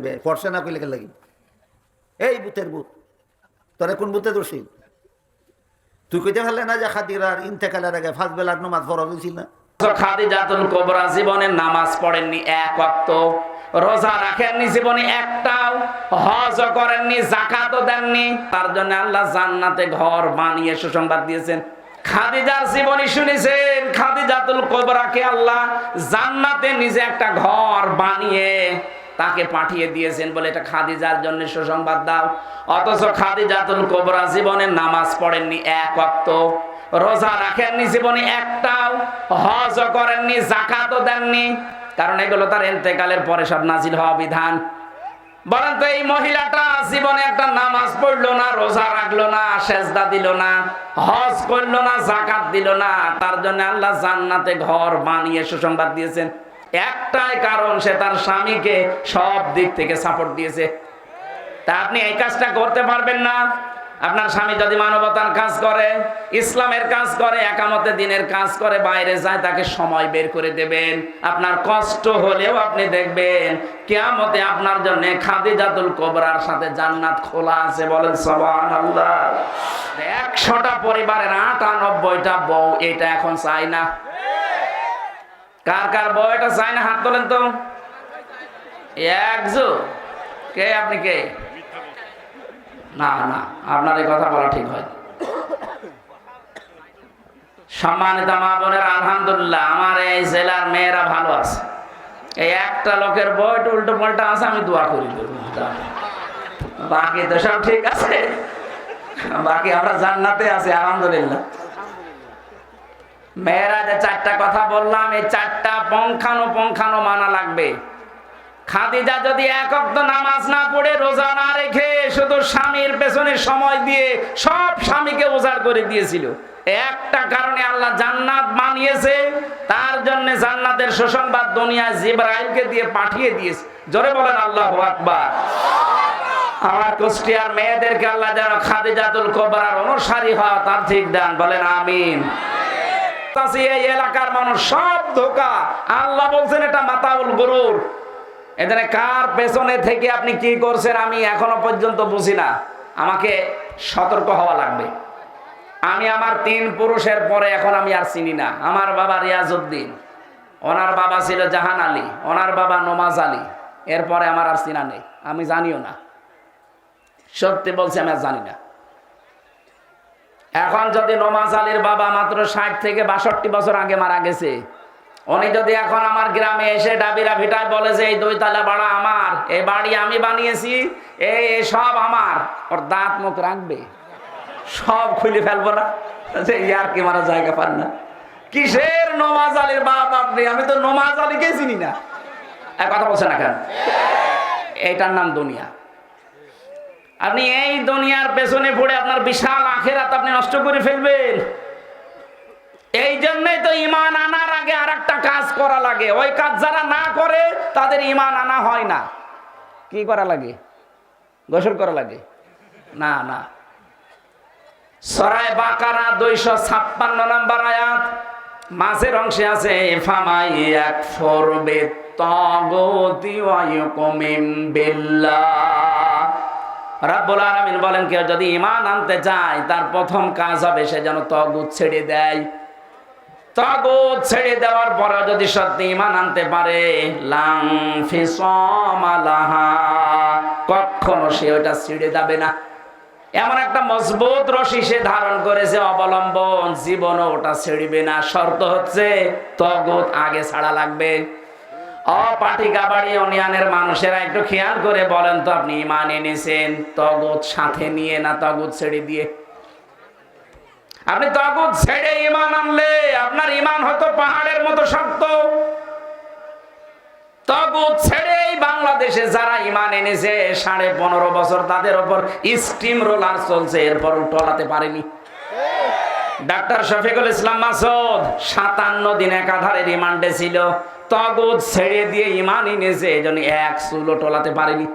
কইবে পড়ছে না কইলে লাগি এই বুথের বুথ তোরা কোন বুথে দোষী? তুই কইতে পারলে না যে খাদিরার ইন্তেকালের আগে ফার্স্ট বেলার নমাজ ফরজ হয়েছিল? না খাদিজাতুল কোবরা জীবনে নামাজ পড়েননি এক ওয়াক্ত, রোজা রাখেননি জীবনে একটাও, হজ করেননি জাকাতও দেননি। তার জন্য আল্লাহ জান্নাতে ঘর বানিয়ে সুসংবাদ দিয়েছেন। খাদিজার জীবনী শুনেছেন? খাদিজাতুল কোবরাকে আল্লাহ জান্নাতে নিজে একটা ঘর বানিয়ে তাকে পাঠিয়ে দিয়েছেন বলে এটা খাদিজার জন্য সুসংবাদ দাও। অথচ খাদিজাতুল কোবরা জীবনে নামাজ পড়েননি এক ওয়াক্ত, রোজা রাখেননি জীবনে একটাও, হজ করেননি জাকাতও দেননি। কারণ এগুলো তার এতেকালের পরে সব নাজিল হওয়া বিধান। বলেন তো এই মহিলাটা জীবনে একটা নামাজ পড়ল না, রোজা রাখল না, সেজদা দিল না, হজ করল না জাকাত দিল না। তার জন্য আল্লাহ জান্নাতে ঘর বানিয়ে সুসংবাদ দিয়েছেন। একটাই কারণ, সে তার স্বামীকে সব দিক থেকে সাপোর্ট দিয়েছে। তা আপনি এই কাজটা করতে পারবেন না। আপনার স্বামী যদি মানবতার কাজ করে, ইসলামের কাজ করে, একামতে দিনের কাজ করে, বাইরে যায়, তাকে সময় বের করে দেবেন। আপনার কষ্ট হলেও আপনি দেখবেন, কেয়ামতে আপনার জন্য খাদিজাতুল কোবরার সাথে জান্নাত খোলা আছে বলেন সবান একশোটা পরিবারের আটানব্বইটা বউ, এটা এখন চাই না। কার কার বয়টা চাই না, হাত তোলেন তো। একজো কে আপনি, কে? না না, আপনার এই কথা বলা ঠিক হয় সম্মানিত মা বোনের, আলহামদুলিল্লাহ, আমার এই জেলার মেয়েরা ভালো আছে। এই একটা লোকের বইটা উল্টো পাল্টা আছে, আমি দোয়া করি বাকি তো সব ঠিক আছে। বাকি আমরা জান্নাতে আছি, আলহামদুলিল্লাহ। মেয়েরা যে চারটা কথা বললাম, এই চারটা পঙ্খানো পঙ্খানো মানা লাগবে। খাদিজা যদি এক অক্ত নামাজ না পড়ে, রোজা না রেখে শুধু স্বামীর পেছনে সময় দিয়ে সব স্বামীকে উজাড় করে দিয়েছিল। একটা কারণে আল্লাহ জান্নাত বানিয়েছে, তার জন্য জান্নাতের সুসংবাদ দুনিয়ায় জিব্রাইলকে দিয়ে পাঠিয়ে দিয়েছে। জোরে বলেন, আল্লাহ আকবার। আমার কুষ্টিয়ার মেয়েদেরকে আল্লাহ যেন খাদিজাতুল কোবরার অনুসারী হওয়া তার ঠিক দেন, বলেন, আমিন। তাছি এই এলাকার মানুষ সব ধোকা। আল্লাহ বলছেন, এটা মাতাউল গরুর। এখানে কার পেছনে থেকে আপনি কি করছেন আমি এখনও পর্যন্ত বুঝি না। আমাকে সতর্ক হওয়া লাগবে। আমি আমার তিন পুরুষের পরে এখন আমি আর চিনি না। আমার বাবা রিয়াজউদ্দিন, ওনার বাবা ছিল জাহান আলী, ওনার বাবা নমাজ আলী। এরপরে আমার আর চিনা নেই। আমি জানিও না। সত্যি বলছি, আমি আর জানি না। এখন যদি নমাজ আলীর বাবা মাত্র ষাট থেকে বাষট্টি বছর আগে মারা গেছে, উনি যদি এখন আমার গ্রামে এসে ডাবিরা ভিটায় বলে যে, এই দুইতলা বাড়া আমার এই বাড়ি আমি বানিয়েছি এই সব আমার। ওর দাঁত মুখ রাখবে। সব খুলে ফেলব না। যে, ইয়ার কি মারা জায়গা পান না। কিসের নমাজ আলীর বাপ আপনি? আমি তো নমাজ আলীকে চিনি না। কথা বলছেন না কেন? এইটার নাম দুনিয়া। আপনি এই দুনিয়ার পেছনে পড়ে আপনার বিশাল আখেরাত আপনি নষ্ট করে ফেলবেন। এই জন্যই তো ইমান আনার আগে আর একটা কাজ করা লাগে। ওই কাজ যারা না করে, তাদের ইমান আনা হয় না। কি করা লাগে? গোসল করা লাগে? না না। সরাই বাকারা দুইশো ছাপ্পান্ন নাম্বার আয়াত। মাঝের অংশে আছে, ফামাই এক ফরবে তগতি ওয়ায়ুকুমিন বিল্লাহ। রাব্বুল আলামিন বলেন কেউ যদি ইমান আনতে চায়, তার প্রথম কাজ হবে সে যেন তগুত ছেড়ে দেয়। তগুত ছেড়ে দেওয়ার পরে যদি সত্যি ইমান আনতে পারে, লাং কখনো সে ওটা ছেড়ে যাবে না। এমন একটা মজবুত রশি সে ধারণ করেছে, অবলম্বন জীবনও ওটা ছেড়িবে না। শর্ত হচ্ছে তগুত আগে ছাড়া লাগবে। অপাটিকা বাড়ি অনিয়ানের মানুষেরা একটু খেয়াল করে বলেন তো, আপনি ইমান এনেছেন, তগুত সাথে নিয়ে না তগুত ছেড়ে দিয়ে? আপনি তগুত ছেড়ে ইমান আনলে আপনার ইমান হয়তো পাহাড়ের মতো শক্ত। তগুত ছেড়েই বাংলাদেশে যারা ইমান এনেছে, সাড়ে পনেরো বছর তাদের ওপর স্টিম রোলার চলছে এরপর টলাতে পারেনি। ডাক্তার শফিকুল ইসলাম মাসুদ, সাতান্ন দিন একাধারে রিমান্ডে ছিল। তগুদ ছেড়ে দিয়ে ইমান এনেছে এই জন্য এক চুলো টলাতে পারেনি।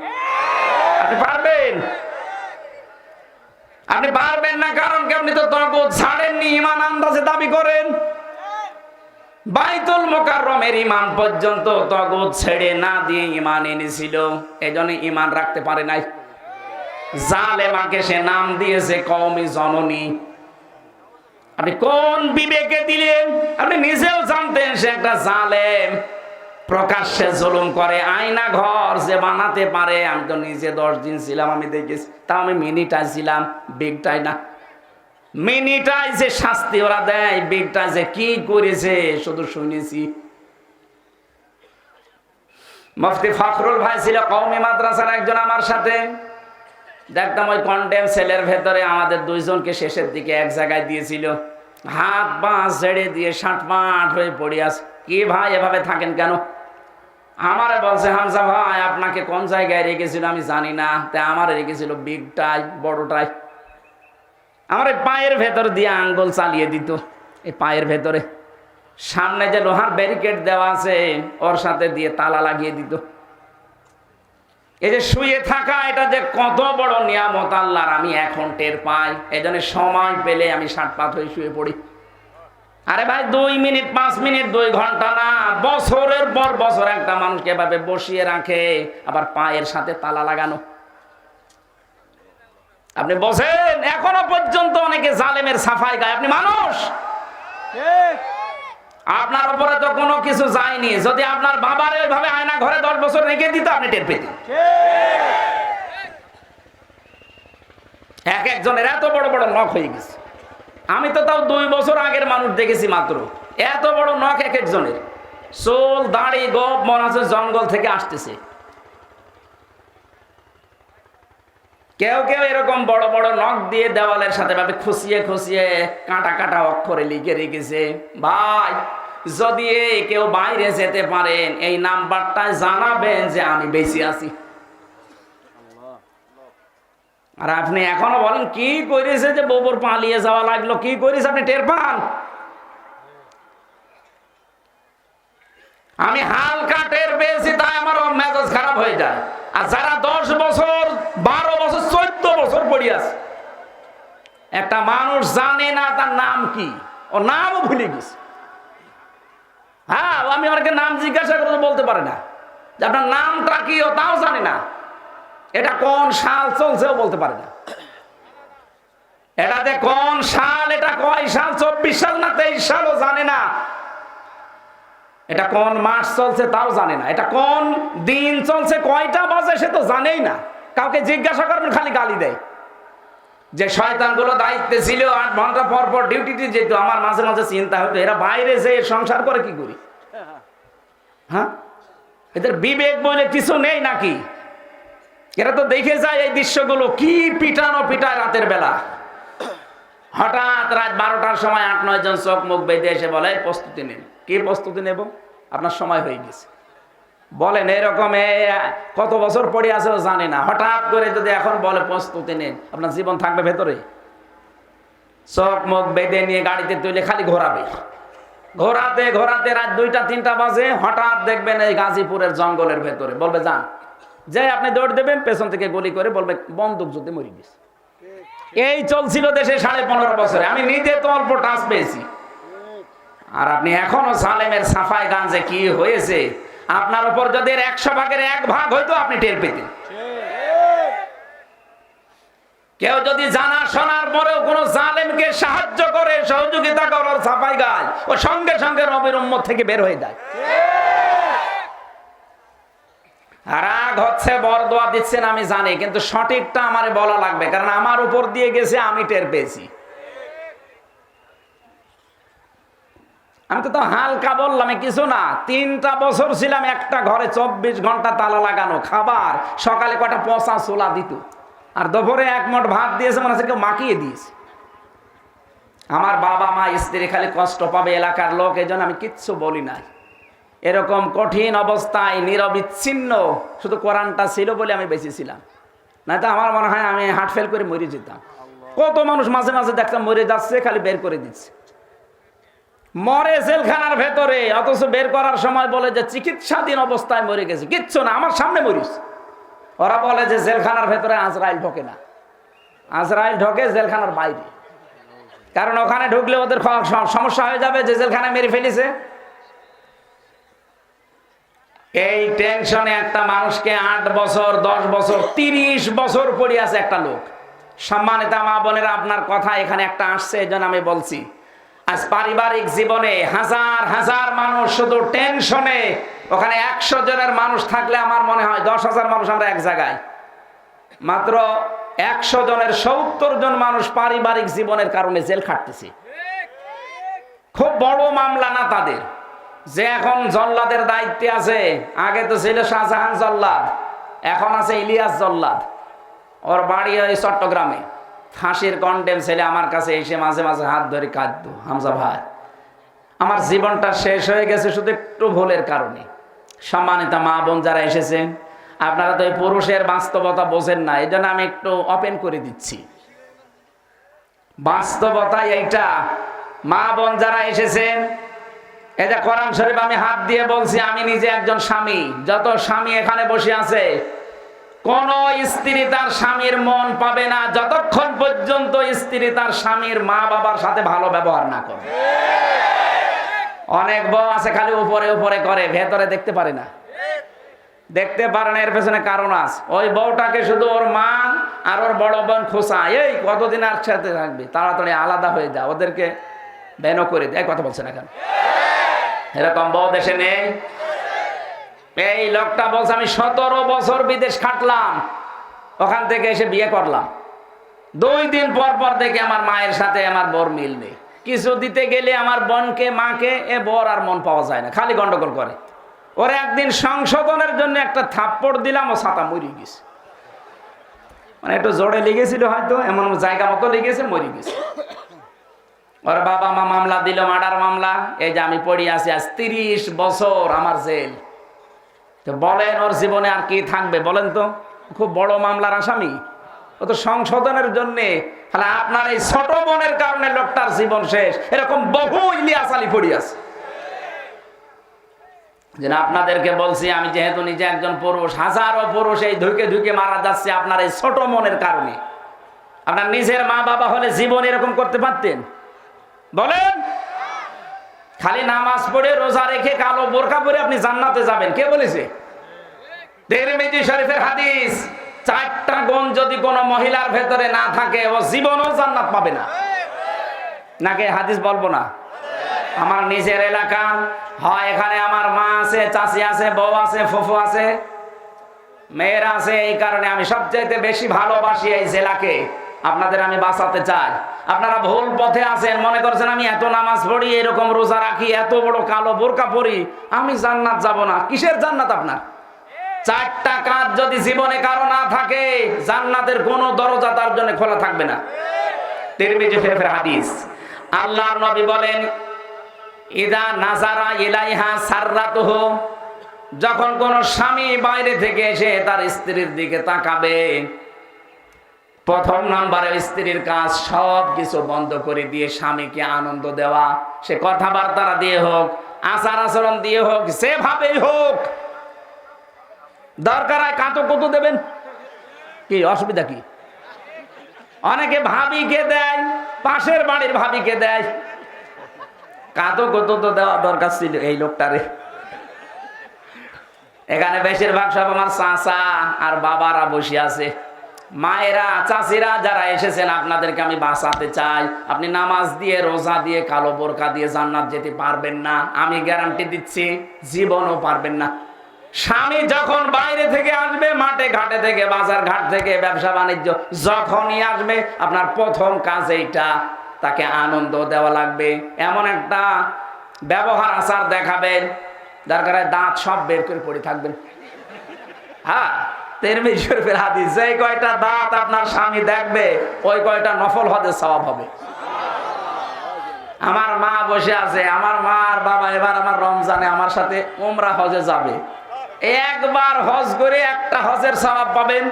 আপনি পারবেন? আপনি পারবেন না, কারণ কি আপনি তো তগুদ ছাড়েননি, ইমান আন্দাজে দাবি করেন। বাইতুল মোকাররমের ইমান পর্যন্ত তগত ছেড়ে না দিয়ে ইমান এনেছিল, এজন্য ইমান রাখতে পারে নাই। জালেমাকে সে নাম দিয়েছে, কওমি জননী। আপনি কোন বিবেকে দিলেন? আপনি নিজেও জানতেন সে একটা জালেম। প্রকাশ্যে জুলুম করে, আয়না ঘর যে বানাতে পারে। আমি তো নিজে দশ দিন ছিলাম, আমি দেখেছি। তা আমি মিনিটাই ছিলাম, বিগটাই না। মিনিটাই যে শাস্তি ওরা দেয় বিগটা যে কি করেছে শুধু শুনেছি। মুফতি ফখরুল ভাই ছিল কওমি মাদ্রাসার একজন আমার সাথে। দেখতাম ওই কন্ডেম সেলের ভেতরে আমাদের দুইজনকে শেষের দিকে এক জায়গায় দিয়েছিল। হাত পা ঝেড়ে দিয়ে ষাট মাঠ হয়ে পড়ে আছে। কি ভাই, এভাবে থাকেন কেন? আমারে বলছে, হামজা ভাই, আপনাকে কোন জায়গায় রেখেছিল আমি জানি না। তাই আমার রেখেছিল বিগটাই, বড়টাই। আমার এই পায়ের ভেতর দিয়ে আঙ্গুল চালিয়ে দিত। এই পায়ের ভেতরে। সামনে যে লোহার ব্যারিকেড দেওয়া আছে, ওর সাথে দিয়ে তালা লাগিয়ে দিত। এই যে শুয়ে থাকা, এটা যে কত বড় নিয়ামত আল্লাহর, আমি এখন টের পাই। এই জন্য সময় পেলে আমি ষাট পাত হয়ে শুয়ে পড়ি। আরে ভাই, দুই মিনিট, পাঁচ মিনিট, দুই ঘণ্টা না, বছরের পর বছর একটা মানুষকে এভাবে বসিয়ে রাখে, আবার পায়ের সাথে তালা লাগানো। আপনি বসেন, এখনও পর্যন্ত অনেকে জালেমের সাফাই গায়। আপনি মানুষ? আপনার উপরে তো কোনো কিছু যায়নি। যদি আপনার বাবার এইভাবে আয়না ঘরে দশ বছর রেখে দিত, আপনি টের পেতেন। এক একজনের এত বড় বড় নখ হয়ে গেছে। আমি তো তাও দুই বছর আগের মানুষ দেখেছি মাত্র। এত বড় নখ এক একজনের। চোল, দাঁড়ি, গপ, মনে জঙ্গল থেকে আসতেছে। কেউ কেউ এরকম বড় বড় নখ দিয়ে দেওয়ালের সাথে ভাবে খুশিয়ে খুশিয়ে কাটা কাঁটা অক্ষরে লিখে রেখেছে। ভাই, যদি কেউ বাইরে যেতে পারেন, এই নাম্বারটায় জানাবেন যে আমি বেশি আছি। আর আপনি এখনও বলেন, কি করেছে যে বউর পালিয়ে যাওয়া লাগল? কি করেছে আপনি? টের পান? আমি হালকা টের পেয়েছি, তাই আমার মেজাজ খারাপ হয়ে যায়। আর যারা দশ বছর বারো বছর চোদ্দ বছর পড়ি আছে একটা মানুষ জানে না তার নাম কি। ও নামও ভুলে গেছে। হ্যাঁ আমি আমাকে নাম জিজ্ঞাসা করে তো বলতে পারে না। যে আপনার নামটা কি, ও তাও জানে না। এটা কোন সাল চলছেও বলতে পারে না। এটাতে কোন সাল, এটা কয় সাল, চব্বিশ সাল না তেইশ সালও জানে না। এটা কোন মাস চলছে তাও জানে না। এটা কোন দিন চলছে, কয়টা বাজে সে তো জানেই না। কাউকে জিজ্ঞাসা করবেন, খালি গালি দেয়। যে শয়তানগুলো দায়িত্বে ছিল আট ঘণ্টা পর পর ডিউটিতে যেত, আমার মাঝে মাঝে চিন্তা হতো, এরা বাইরে যে সংসার করে কি করি? হ্যাঁ? এদের বিবেক বলে কিছু নেই নাকি? এরা তো দেখে যায় এই দৃশ্যগুলো, কি পিটানো পিটায় রাতের বেলা। হঠাৎ রাত বারোটার সময় আট নয় জন চোখ মুখ বেঁধে এসে বলে প্রস্তুতি নিন। কি প্রস্তুতি নেব? আপনার সময় হয়ে গেছে। বলেন, এরকম কত বছর পড়ে আছে ও জানে না। হঠাৎ করে যদি এখন বলে প্রস্তুতি নেন, আপনার জীবন থাকবে ভেতরে। চোখ মুখ বেঁধে নিয়ে গাড়িতে তুলে খালি ঘোরাবে। ঘোরাতে ঘোরাতে রাত দুইটা, তিনটা বাজে, হঠাৎ দেখবেন এই গাজীপুরের জঙ্গলের ভেতরে। বলবে, যান। যে আপনি দৌড় দেবেন, পেছন থেকে গুলি করে বলবে, বন্দুক যুদ্ধে মরি গেছে। এই চলছিল দেশে সাড়ে পনেরো বছরে। আমি নিজে তো অল্প টাচ পেয়েছি। আর আপনি এখনও সালেমের সাফাই গাঞ্জে কি হয়েছে আপনার উপর যদি একশো ভাগের এক ভাগ হইতো, আপনি টের পেতেন। কেউ যদি জানা শোনার পরেও কোন জালেমকে সাহায্য করে, সহযোগিতা করার সাফাই গায়, ও সঙ্গে সঙ্গে রবির উম্মত থেকে বের হয়ে যায়। রাগ হচ্ছে, বরদোয়া দিচ্ছেন, আমি জানি, কিন্তু সঠিকটা আমার বলা লাগবে, কারণ আমার উপর দিয়ে গেছে, আমি টের পেয়েছি। আমি তো হালকা বললাম কিছু না। তিনটা বছর ছিলাম একটা ঘরে, চব্বিশ ঘণ্টা তালা লাগানো, খাবার, সকালে কটা পচা ছোলা দিত। আর দুপুরে এক মোট ভাত দিয়েছে, মনে হচ্ছে কেউ মাখিয়ে দিয়েছে। আমার বাবা, মা, স্ত্রী খালি কষ্ট পাবে এলাকার লোক, এই আমি কিচ্ছু বলি নাই। এরকম কঠিন অবস্থায়, নিরবিচ্ছিন্ন, শুধু কোরআনটা ছিল বলে আমি বেঁচে ছিলাম। না তো আমার মনে হয় আমি হার্ট ফেল করে মরে যেতাম। কত মানুষ মাঝে মাঝে দেখতাম মরে যাচ্ছে, খালি বের করে দিচ্ছে। মরে জেলখানার ভেতরে, অথচ বের করার সময় বলে যে চিকিৎসাধীন অবস্থায় মরে গেছে। কিচ্ছু না, আমার সামনে মরিস। ওরা বলে যে জেলখানার ভেতরে আজরাইল ঢোকে না। আজরাইল ঢোকে জেলখানার বাইরে। কারণ ওখানে ঢুকলে ওদের সমস্যা হয়ে যাবে যে জেলখানায় মেরে ফেলেছে। এই টেনশনে একটা মানুষকে আট বছর, দশ বছর, তিরিশ বছর পড়ে আছে একটা লোক। সম্মানিতা মা বোনেরা, আপনার কথা এখানে একটা আসছে, এই জন্য আমি বলছি। আজ পারিবারিক জীবনে হাজার হাজার মানুষ শুধু টেনশনে ওখানে একশো জনের মানুষ থাকলে আমার মনে হয় দশ হাজার মানুষ আমরা এক জায়গায়। মাত্র একশো জনের সত্তর জন মানুষ পারিবারিক জীবনের কারণে জেল খাটতেছে। খুব বড় মামলা না তাদের। যে এখন জল্লাদের দায়িত্বে আছে, আগে তো ছিল শাহজাহান জল্লাদ, এখন আছে ইলিয়াস জল্লাদ। ওর বাড়ি ওই চট্টগ্রামে। ফাঁসির কন্ডেম ছেলে আমার কাছে এসে মাঝে মাঝে হাত ধরে কাঁদতো, হামজা ভাই। আমার জীবনটা শেষ হয়ে গেছে শুধু একটু ভুলের কারণে। সম্মানিত মা বোন যারা এসেছেন আপনারা তো এই পুরুষের বাস্তবতা বোঝেন না এই জন্য আমি একটু ওপেন করে দিচ্ছি। বাস্তবতা এইটা। মা বোন যারা এসেছেন যে কোরআন শরীফ আমি হাত দিয়ে বলছি, আমি নিজে একজন স্বামী, যত স্বামী এখানে বসে আছে কোন স্ত্রী তার স্বামীর মন পাবে না যতক্ষণ পর্যন্ত স্ত্রী তার স্বামীর মা বাবার সাথে ভালো ব্যবহার না করে। অনেক বউ আছে খালি উপরে উপরে করে, ভেতরে দেখতে পারে না। দেখতে পারে না, এর পেছনে কারণ আছে। ওই বউটাকে শুধু ওর মা আর ওর বড় বোন খোসা, এই কতদিন আর সাথে থাকবে? তাড়াতাড়ি আলাদা হয়ে যা, ওদেরকে বেনো করে দেয় কথা বলছে না কেন? এরকম বউ দেশে নেই। এই লোকটা বলছে, আমি সতেরো বছর বিদেশ খাটলাম। ওখান থেকে এসে বিয়ে করলাম। দুই দিন পর পর দেখে আমার মায়ের সাথে আমার বর মিল নেই। কিছু দিতে গেলে আমার বোনকে, মাকে, এ বর আর মন পাওয়া যায় না, খালি গন্ডগোল করে। ওর একদিন সংশোধনের জন্য একটা থাপ্পড় দিলাম, ও ছাতা মরি গেছে। মানে একটু জোরে লেগেছিল হয়তো, এমন জায়গা মতো লেগেছে, মরি গেছে। ওর বাবা মা মামলা দিল, মার্ডার মামলা। এই যে আমি পড়ি আছি, আজ তিরিশ বছর আমার জেল। তো বলেন, ওর জীবনে আর কি থাকবে? বলেন তো। খুব বড় মামলার আসামি। ও তো সংশোধনের জন্য, তাহলে আপনার এই ছোট বোনের কারণে লোকটার জীবন শেষ। এরকম বহু ইলিয়াস আলী পড়ি আছে। যেন আপনাদেরকে বলছি, আমি যেহেতু নিজে একজন পুরুষ, হাজারো পুরুষ এই ধুকে ধুকে মারা যাচ্ছে আপনার এই ছোট মনের কারণে। আপনার নিজের মা বাবা হলে জীবন এরকম করতে পারতেন? বলেন! খালি নামাজ পড়ে রোজা রেখে কালো বোরকা পরে আপনি জান্নাতে যাবেন। কে বলেছে? শরীফের হাদিস, চারটা গুণ যদি মহিলার ভেতরে না থাকে, ও জীবনও জান্নাত পাবে না। নাকি হাদিস বলব না? আমার নিজের এলাকা, হয় এখানে আমার মা আছে, চাচি আছে, বউ আছে, ফুফু আছে। মেয়েরা আছে, এই কারণে আমি সবচাইতে বেশি ভালোবাসি এই জেলাকে। আপনাদের আমি বাঁচাতে চাই। আপনারা ভুল পথে আছেন, মনে করছেন আমি এত নামাজ পড়ি, এরকম রোজা রাখি, এত বড় কালো বোরকা পড়ি আমি জান্নাত যাব না। কিসের জান্নাত আপনার? চারটা কাজ যদি জীবনে কারও না থাকে, জান্নাতের কোনো দরজা তার জন্য খোলা থাকবে না। হাদিস। আল্লাহর নবী বলেন, ইদা নাজারা ইলাইহা সাররাতুহ যখন কোন স্বামী বাইরে থেকে এসে তার স্ত্রীর দিকে তাকাবে প্রথম নাম্বারে স্ত্রীর কাজ সব কিছু বন্ধ করে দিয়ে স্বামীকে আনন্দ দেওয়া। সে কথাবার্তা দিয়ে হোক, আচার আচরণ দিয়ে হোক সেভাবেই হোক। দরকার হয় কাঁতো কত দেবেন? কি, অসুবিধা কি? অনেকে ভাবিকে দেয়, পাশের বাড়ির ভাবিকে দেয়। কাঁতো কত তো দেওয়া দরকার ছিল এই লোকটারে। এখানে বেশিরভাগ সব আমার চাচা আর বাবারা বসে আছে। মায়েরা, চাষিরা যারা এসেছেন, আপনাদেরকে আমি বাঁচাতে চাই। আপনি নামাজ দিয়ে, রোজা দিয়ে, কালো বোরকা দিয়ে জান্নাত যেতে পারবেন না। আমি গ্যারান্টি দিচ্ছি, জীবনও পারবেন না। স্বামী যখন বাইরে থেকে আসবে, মাঠে ঘাটে থেকে, বাজার ঘাট থেকে, ব্যবসা বাণিজ্য যখনই আসবে, আপনার প্রথম কাজ এইটা, তাকে আনন্দ দেওয়া লাগবে। এমন একটা ব্যবহার আচার দেখাবেন দরকার দাঁত সব বের করে পড়ে থাকবেন। হ্যাঁ তেরমিজ শরীফের হাদিস, যে কয়টা দাঁত আপনার স্বামী দেখবে, ওই কয়টা নফল স্বভাব হবে। আমার মা বসে আছে, আমার বাবা এবার আমার রমজানে আমার সাথে ওমরা হজে যাবে। একবার হজ করে একটা হজের স্বভাব পাবেন।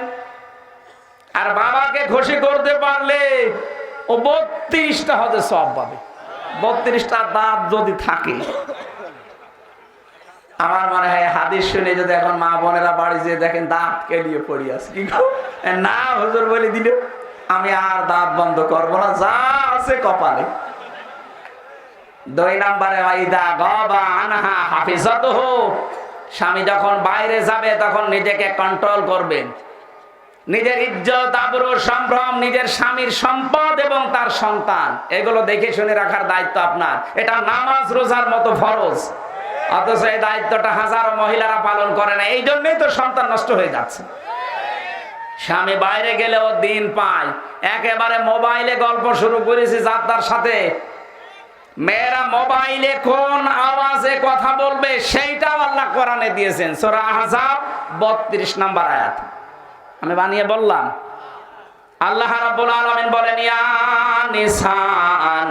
আর বাবাকে খুশি করতে পারলে ও বত্রিশটা হজের সব পাবে। বত্রিশটা দাঁত যদি থাকে আমার মনে হয় হাদিস শুনে যদি এখন মা বোনেরা বাড়ি যেয়ে দেখেন দাঁত কেলিয়ে পড়ি আছে, কি না, হুজুর বলে দিল, আমি আর দাঁত বন্ধ করব না, যা আছে কপালে। দুই স্বামী যখন বাইরে যাবে, তখন নিজেকে কন্ট্রোল করবেন। নিজের ইজ্জত আবরু সম্ভ্রম, নিজের স্বামীর সম্পদ এবং তার সন্তান। এগুলো দেখে শুনে রাখার দায়িত্ব আপনার। এটা নামাজ, রোজার মতো ফরজ। অথচ এই দায়িত্বটা হাজারো মহিলারা পালন করে না। এই জন্যই তো সন্তান নষ্ট হয়ে যাচ্ছে। স্বামী বাইরে গেলেও দিন পায়। একেবারে মোবাইলে গল্প শুরু করেছি যাত্রার সাথে। মেয়েরা মোবাইলে কোন আওয়াজে কথা বলবে সেইটাও আল্লাহ কোরআনে দিয়েছেন। সোরা আহজাব বত্রিশ নাম্বার আয়াত। আমি বানিয়ে বললাম, আল্লাহ রাব্বুল আলামিন বলেন, ইয়া নিসান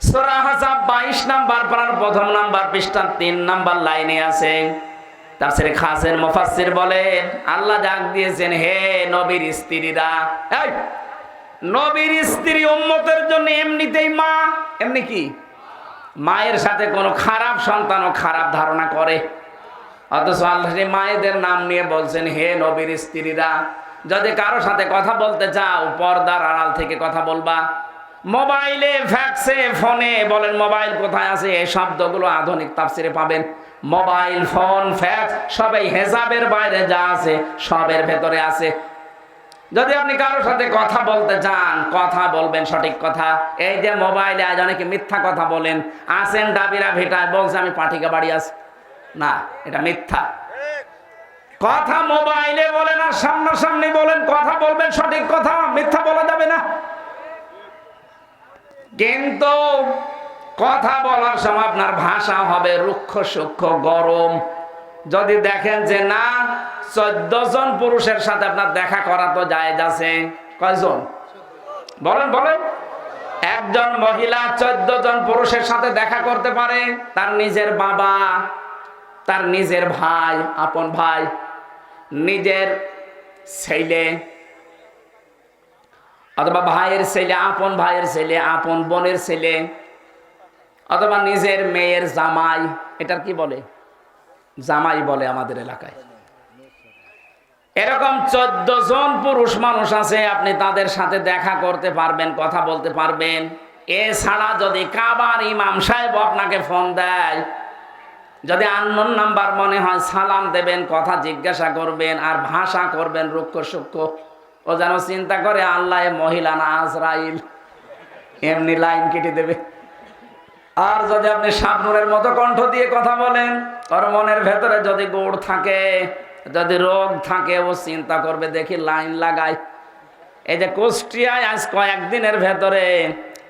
সূরা হাসাব 22 নাম্বার পারার প্রথম নাম্বার 3 নাম্বার লাইনে আছে। মুফাসসির বলেন আল্লাহ ডাক দিয়েছেন, হে নবীর স্ত্রীরা নবীর জন্য এমনিতেই মা, এমনি কি? মায়ের সাথে কোনো খারাপ সন্তানও খারাপ ধারণা করে। অথচ আল্লাহ মায়েদের নাম নিয়ে বলছেন, হে নবীর স্ত্রীরা, যদি কারও সাথে কথা বলতে চাও, পর্দার আড়াল থেকে কথা বলবা। মোবাইলে, ফ্যাক্সে, ফোনে বলেন মোবাইল কোথায় আছে? এই শব্দগুলো আধুনিক তাফসিরে পাবেন। মোবাইল, ফোন, ফ্যাক্স, সবাই হেজাবের বাইরে যা আছে, সবের ভেতরে আছে। যদি আপনি কারোর সাথে কথা বলতে চান, কথা বলবেন সঠিক কথা। এই যে মোবাইলে আজ অনেকে মিথ্যা কথা বলেন আসেন ডাবিরা ভেটায়, বলছে, আমি পাঠিকা বাড়ি আছি। না, এটা মিথ্যা। কথা মোবাইলে বলেন আর সামনাসামনি বলেন, কথা বলবেন সঠিক কথা, মিথ্যা বলা যাবে না। কিন্তু কথা বলার সময় আপনার ভাষা হবে রুক্ষ সূক্ষ্ম, গরম। যদি দেখেন যে না, চোদ্দ জন পুরুষের সাথে আপনার দেখা করা তো জায়েজ আছে। কয়জন? বলেন বলেন। একজন মহিলা চোদ্দ জন পুরুষের সাথে দেখা করতে পারে, তার নিজের বাবা, তার নিজের ভাই, আপন ভাই, নিজের ছেলে অথবা ভাইয়ের ছেলে, আপন ভাইয়ের ছেলে, আপন বোনের ছেলে, অথবা নিজের মেয়ের জামাই, এটার কি বলে? জামাই বলে আমাদের এলাকায়। এরকম চোদ্দ জন পুরুষ মানুষ আছে, আপনি তাদের সাথে দেখা করতে পারবেন, কথা বলতে পারবেন। এছাড়া যদি কাবার ইমাম সাহেব আপনাকে ফোন দেয়, যদি আননোন নাম্বার মনে হয় সালাম দেবেন, কথা জিজ্ঞাসা করবেন, আর ভাষা করবেন রুক্ষ সূক্ষ্ম ও যেন চিন্তা করে, আল্লাহ মহিলা না আজরাইল। এমনি লাইন কেটে দেবে। আর যদি আপনি শাবনুরের মতো কণ্ঠ দিয়ে কথা বলেন, ওর মনের ভেতরে যদি গোড় থাকে, যদি রোগ থাকে, ও চিন্তা করবে, দেখি লাইন লাগায় এই যে কুষ্টিয়ায় আজ কয়েকদিনের ভেতরে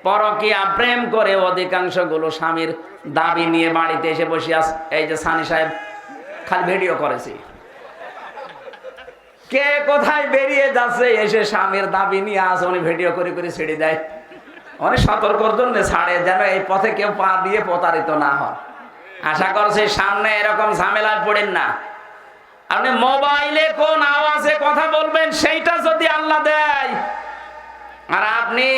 পরকিয়া প্রেম করে অধিকাংশগুলো স্বামীর দাবি নিয়ে বাড়িতে এসে বসে আস এই যে সানি সাহেব, খালি ভিডিও করেছি। কে কোথায় বেরিয়ে যাচ্ছে? এসে স্বামীর দাবি নিয়ে আস, উনি ভিডিও করে করে ছেড়ে দেয়। অনেক সতর্কর জন্য ছাড়ে, যেন এই পথে কেউ পা দিয়ে প্রতারিত না হয় আশা করছে সামনে এরকম ঝামেলায় পড়েন না। আপনি মোবাইলে কোন আওয়াজে কথা বলবেন, সেইটা যদি আল্লাহ দেয়, আর আপনি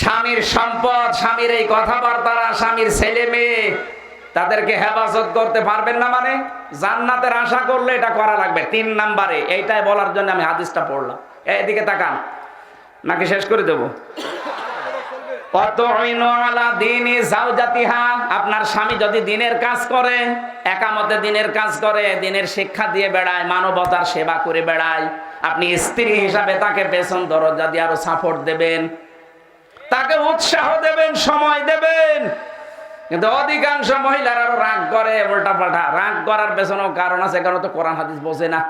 স্বামীর সম্পদ, স্বামীর এই কথাবার্তারা স্বামীর ছেলে মেয়ে তাদেরকে হেফাজত করতে পারবেন না মানে? জান্নাতের আশা করলে এটা করা লাগবে। তিন নাম্বারে, এইটাই বলার জন্য আমি হাদিসটা পড়লাম। এদিকে তাকান, নাকি শেষ করে দেবো? আপনার স্বামী যদি দিনের কাজ করে, একামতে দিনের কাজ করে, দিনের শিক্ষা দিয়ে বেড়ায়, মানবতার সেবা করে বেড়ায়, আপনি স্ত্রী হিসাবে তাকে পেছন দরজা দিয়ে আরও সাপোর্ট দেবেন, তাকে উৎসাহ দেবেন, সময় দেবেন কিন্তু অধিকাংশ মহিলার আরও রাগ করে উল্টা পাল্টা রাগ করার পেছনেও কারণ আছে, কারণ তো কোরআন হাদিস বোঝে না।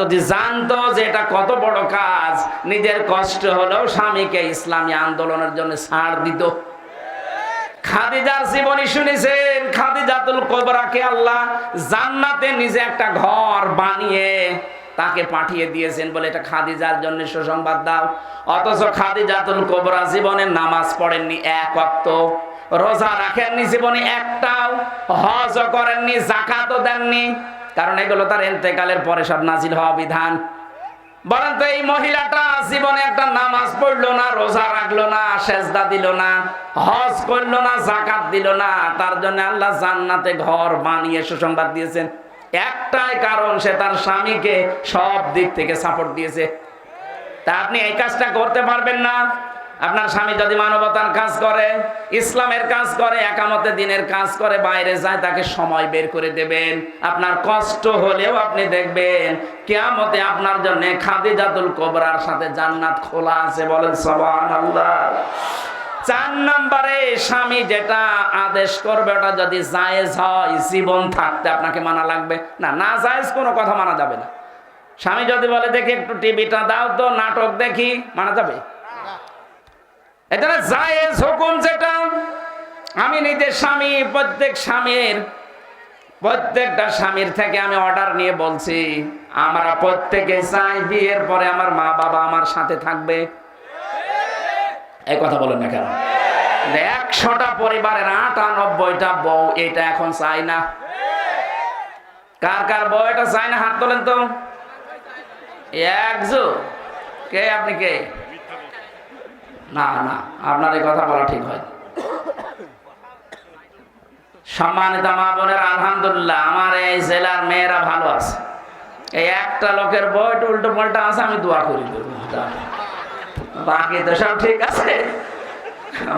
যদি জানতো যে এটা কত বড় কাজ। নিজের কষ্ট হলেও স্বামীকে ইসলামী আন্দোলনের জন্য ছাড় দিত। খাদিজার জীবনী শুনেছেন, খাদিজাতুল কোবরাকে আল্লাহ জান্নাতে নিজে একটা ঘর বানিয়ে তাকে পাঠিয়ে দিয়েছেন বলে এটা খাদিজার জন্য সুসংবাদ দাও। অথচ খাদিজাতুল কোবরা জীবনে নামাজ পড়েননি এক অক্ত রোজা রাখেননি জীবনে একটাও, হজ করেননি জাকাতও দেননি। কারণ এগুলো তার এতেকালের পরে সব নাজিল হওয়া বিধান। বলেন তো এই মহিলাটা জীবনে একটা নামাজ পড়ল না, রোজা রাখল না, সেজদা দিল না, হজ করল না জাকাত দিল না, তার জন্য আল্লাহ জান্নাতে ঘর বানিয়ে সুসংবাদ দিয়েছেন। একটাই কারণ, সে তার স্বামীকে সব দিক থেকে সাপোর্ট দিয়েছে। তা আপনি এই কাজটা করতে পারবেন না। আপনার স্বামী যদি মানবতার কাজ করে, ইসলামের কাজ করে, একামতে দিনের কাজ করে, বাইরে যায়, তাকে সময় বের করে দেবেন। আপনার কষ্ট হলেও আপনি দেখবেন, কেয়ামতে আপনার জন্য খাদিজাতুল কোবরার সাথে জান্নাত খোলা আছে বলেন সবান আল্লাহ চার নম্বরে স্বামী যেটা আদেশ করবে, ওটা যদি জায়েজ হয়, জীবন থাকতে আপনাকে মানা লাগবে। না না জায়েজ কোনো কথা মানা যাবে না। স্বামী যদি বলে, দেখি একটু টিভিটা দাও তো, নাটক দেখি মানা যাবে? এটা জায়েজ হুকুম যেটা, আমি নিজের স্বামী, প্রত্যেক স্বামীর, প্রত্যেকটা স্বামীর থেকে আমি অর্ডার নিয়ে বলছি, আমরা প্রত্যেকে চাই বিয়ের পরে আমার মা বাবা আমার সাথে থাকবে। এই কথা বলেন না কেন? একশোটা পরিবারের আটানব্বইটা বউ এটা এখন চাই না। কার কার বউ এটা চাই না? হাত তোলেন তো। একজো কে আপনি কে? না না, আপনার এই কথা বলা ঠিক হয় সম্মানিত মা বোনের, আলহামদুলিল্লাহ, আমার এই জেলার মেয়েরা ভালো আছে। এই একটা লোকের বই উল্টো পাল্টা আছে, আমি দোয়া করি। বাকি তো সব ঠিক আছে।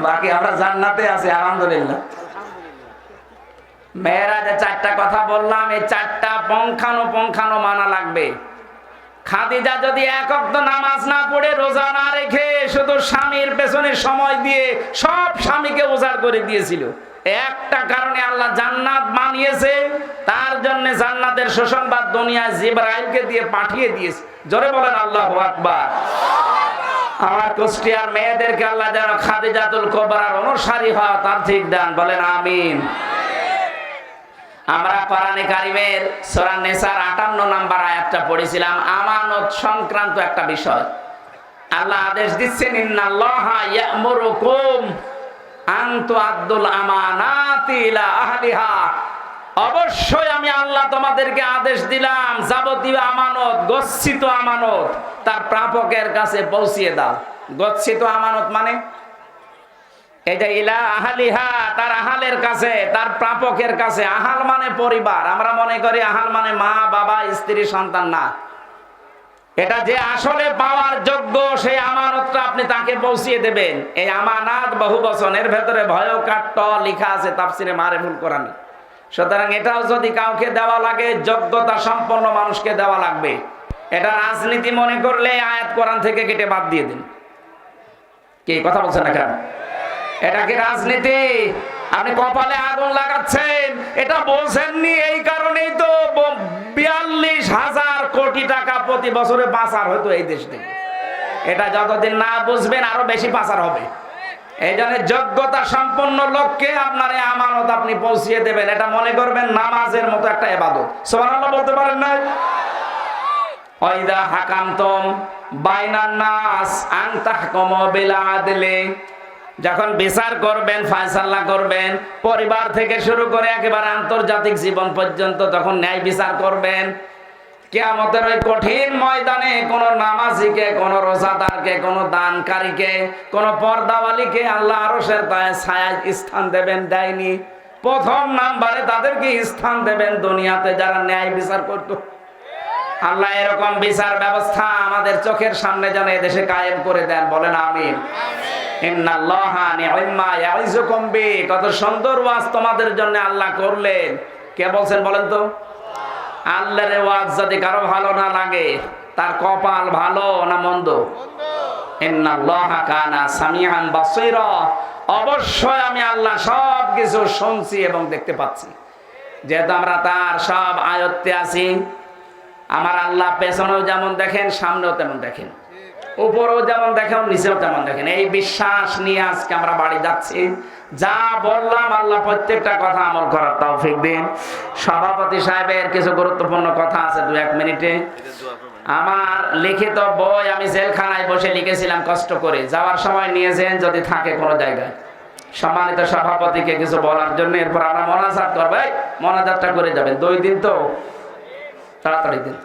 বাকি আমরা জান্নাতে আছি, আলহামদুলিল্লাহ। মেয়েরা যে চারটা কথা বললাম, এই চারটা পঙ্খানো পঙ্খানো মানা লাগবে। খাদিজা যদি একক নামাজ না পড়ে রোজা না রেখে শুধু স্বামীর পেছনে সময় দিয়ে সব স্বামীকে উজাড় করে দিয়েছিল। একটা কারণে আল্লাহ জান্নাত বানিয়েছে, তার জন্য জান্নাতের সুসংবাদ দুনিয়া জিব্রাইলকে দিয়ে পাঠিয়ে দিয়েছে। জোরে বলেন, আল্লাহ আকবার। আমার কুষ্টিয়ার মেয়েদেরকে আল্লাহ যেন খাদিজাতুল কোবরার অনুসারী হওয়া তার ঠিক দেন। বলেন, আমিন। আমরা কোরআনে কারিমের সূরা নেসার 58 নাম্বার আয়াতটা পড়েছিলাম, আমানত সংক্রান্ত একটা বিষয়। আল্লাহ আদেশ দিচ্ছেন, ইন্নাল্লাহা ইয়ামুরুকুম আন তুআদ্দুল আমানাতি ইলা আহলিহা। অবশ্যই আমি আল্লাহ তোমাদেরকে আদেশ দিলাম, যাবতীয় আমানত, গচ্ছিত আমানত তার প্রাপকের কাছে পৌঁছিয়ে দাও। গচ্ছিত আমানত মানে? এই তার আহালের কাছে, তার প্রাপকের কাছে। আহাল মানে পরিবার। আমরা মনে করি আহাল মানে মা, বাবা, স্ত্রী, সন্তান না। এটা যে আসলে পাওয়ার যোগ্য সেই আমানতটা আপনি তাকে পৌঁছিয়ে দেবেন। এই আমানাত বহু বচনের ভেতরে ভয় কাট্ট লেখা আছে তাফসিরে মারেফুল কোরআনে। সুতরাং এটাও যদি কাউকে দেওয়া লাগে, যোগ্যতা সম্পন্ন মানুষকে দেওয়া লাগবে। এটা রাজনীতি মনে করলে আয়াত কোরআন থেকে কেটে বাদ দিয়ে দিন। কি, কথা বলছেন না কেন? এটা কি রাজনীতি? আপনি কপালে আগুন লাগাচ্ছেন। এটা বলছেননি এই কারণেই তো বিয়াল্লিশ হাজার কোটি টাকা প্রতি বছরে পাচার হতো এই দেশ থেকে এটা যতদিন না বুঝবেন, আরও বেশি পাচার হবে। এই জন্য যোগ্যতা সম্পন্ন লোককে আপনার আমানত আপনি পৌঁছিয়ে দেবেন। এটা মনে করবেন, নামাজের মতো একটা এবাদত। বলতে পারেন না? ওইদা হাকামতম বাইনান নাস আনতাহকুম যখন বিচার করবেন ফায়সাল্লা করবেন, পরিবার থেকে শুরু করে একেবারে আন্তর্জাতিক জীবন পর্যন্ত তখন ন্যায় বিচার করবেন। কেয়ামতের ওই কঠিন ময়দানে কোন নামাজিকে, কোন রোজাদারকে, কোন দানকারীকে, কোন পর্দাওয়ালিকে আল্লাহ আরশের তায় ছায়ায় স্থান দেবেন, দেয়নি। প্রথম নাম্বারে তাদেরকে স্থান দেবেন দুনিয়াতে যারা ন্যায় বিচার করত। আল্লাহ এরকম বিচার ব্যবস্থা আমাদের চোখের সামনে যেন এদেশে কায়েম করে দেন, বলেন আমিন। কত সুন্দর ওয়াজ তোমাদের জন্য আল্লাহ করলেন। কে বলছেন বলেন তো? ওয়াজ যদি কারও ভালো না লাগে, তার কপাল ভালো না মন্দ? অবশ্যই আমি আল্লাহ শুনছি এবং দেখতে পাচ্ছি। যেহেতু আমরা তার সব আয়ত্তে আছি, আমার আল্লাহ পেছনেও যেমন দেখেন, সামনেও তেমন দেখেন। উপরেও যেমন দেখেন, নিচেও তেমন দেখেন। এই বিশ্বাস নিয়ে আজকে আমরা বাড়ি যাচ্ছি। যা বললাম, আল্লাহ প্রত্যেকটা কথা আমল করার তৌফিক দিন। সভাপতি সাহেবের কিছু গুরুত্বপূর্ণ কথা আছে, দু এক মিনিটে। আমার লিখিত বই আমি জেলখানায় বসে লিখেছিলাম, কষ্ট করে। যাওয়ার সময় নিয়েছেন, যদি থাকে কোনো জায়গায়। সম্মানিত সভাপতিকে কিছু বলার জন্য এরপর আমরা মনাজাত করব। মনাজাতটা করে যাবেন। দুই দিন তো, তাড়াতাড়ি দিন।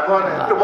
এখন একটু